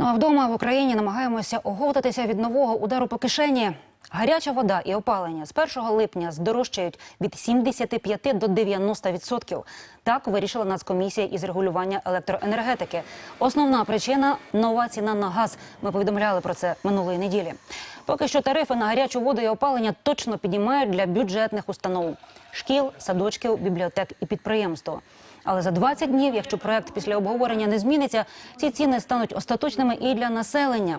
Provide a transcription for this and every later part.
Ну а вдома в Україні намагаємося оговтатися від нового удару по кишені. Гаряча вода і опалення з 1 липня здорожчають від 75 до 90 відсотків. Так вирішила Нацкомісія із регулювання електроенергетики. Основна причина нова ціна на газ. Ми повідомляли про це минулої неділі. Поки що тарифи на гарячу воду і опалення точно піднімають для бюджетних установ шкіл, садочків, бібліотек і підприємств. Але за 20 днів, якщо проект після обговорення не зміниться, ці ціни стануть остаточними і для населення.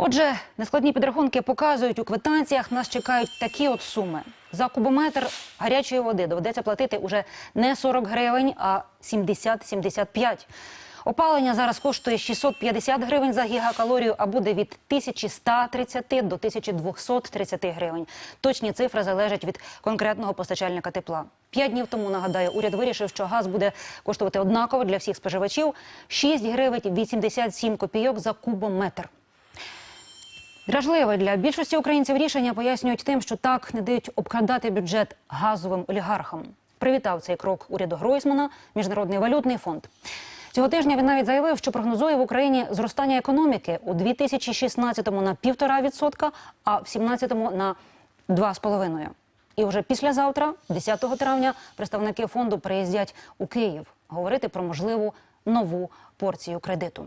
Отже, нескладні підрахунки показують, у квитанціях нас чекають такі от суми. За кубометр гарячої води доведеться платити уже не 40 гривень, а 70-75. Опалення зараз коштує 650 гривень за гігакалорію, а буде від 1130 до 1230 гривень. Точні цифри залежать від конкретного постачальника тепла. П'ять днів тому, нагадаю, уряд вирішив, що газ буде коштувати однаково для всіх споживачів – 6 гривень 87 копійок за кубометр. Дражливе для більшості українців рішення пояснюють тим, що так не дають обкрадати бюджет газовим олігархам. Привітав цей крок уряду Гройсмана Міжнародний валютний фонд. Цього тижня він навіть заявив, що прогнозує в Україні зростання економіки у 2016-му на 1,5%, а в 2017-му на 2,5%. І вже післязавтра, 10 травня, представники фонду приїздять у Київ говорити про можливу нову порцію кредиту.